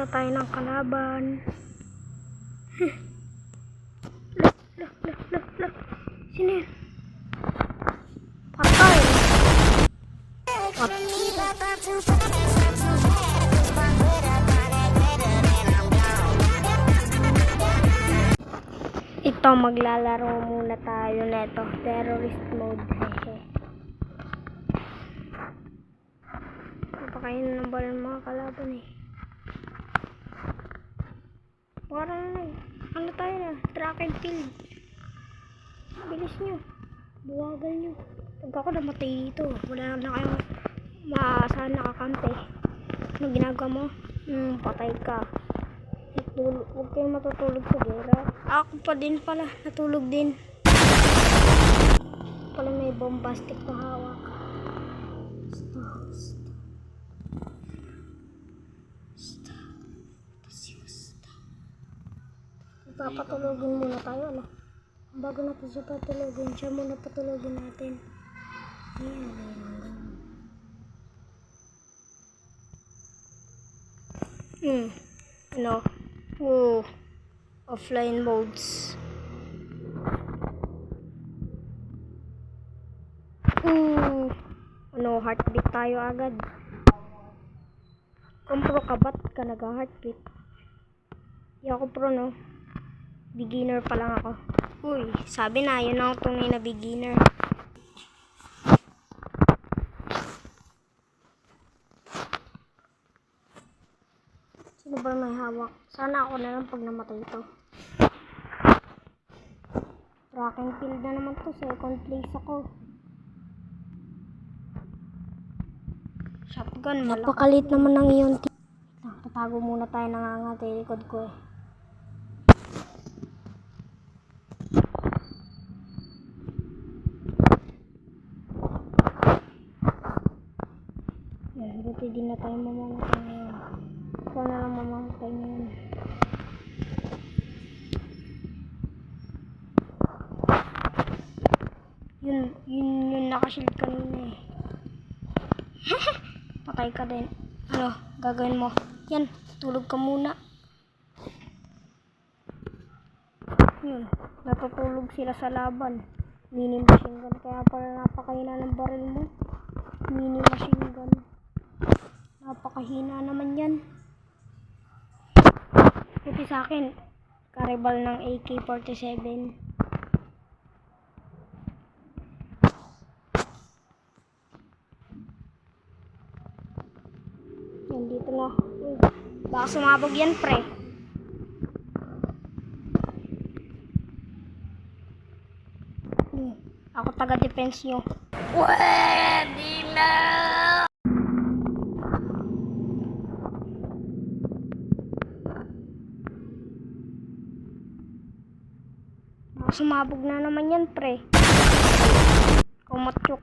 muna tayo ng kalaban. Lah, lah, lah, lah, lah. Patay. Pat Ito, maglalaro muna tayo neto. Terrorist mode. Napakain ng bala ng mga kalaban eh. Parang ano tayo na, track and field. Bilis nyo. Buwagal nyo. Pag ako namatay dito, wala na kayong maasahan nakakampi. Ano ginagawa mo? Hmm, patay ka. Natulog, huwag kayong matutulog sa gera. Ako pa din pala, natulog din. Pala may bombastic na hawak. Stop, Papatulogin muna tayo, ano? Bago natin siya patulogin, siya muna patulogin natin. Ayan, ayan. Hmm. Ano? Oh. Offline modes. Ooh. Ano, heartbeat tayo agad. Kung pro ka, ba't ka nag-heartbeat? Di ako pro, no? Beginner pa lang ako. Uy, sabi na, yun ang tunay na beginner. Sino ba may hawak? Sana ako na lang pag namatay ito. Tracking field na naman to. Second place ako. Shotgun, malakas. Napakalit naman ng iyon. Tatago muna tayo nangangatay likod ko eh. Buti din na tayo mamamatay ngayon. Ikaw lang mamamatay ngayon. Yun, yun, yun nakashield kanina eh. Patay ka din. Ano, gagawin mo? Yan, tulog ka muna. Yun, natutulog sila sa laban. Mini machine gun. Kaya pala napakahina ng baril mo. Mini machine Napakahina naman yan. Buti sa akin, karibal ng AK-47. Yan, dito na. Baka sumabog yan, pre. Hmm, Ako taga-defense nyo. Pwede na! Baka sumabog na naman yan, pre. Kumatyok.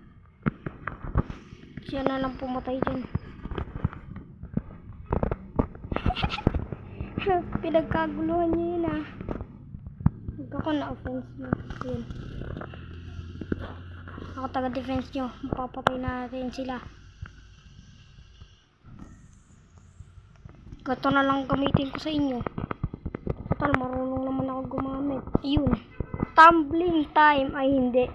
Siya na lang pumatay dyan. Pinagkaguluhan niyo yun ah. Huwag ako na-offense niyo. Yun. Ako taga-defense niyo. Mapapatay natin sila. Gato na lang gamitin ko sa inyo. Total, marunong naman ako gumamit. Ayun. Tumbling time. Ay, hindi.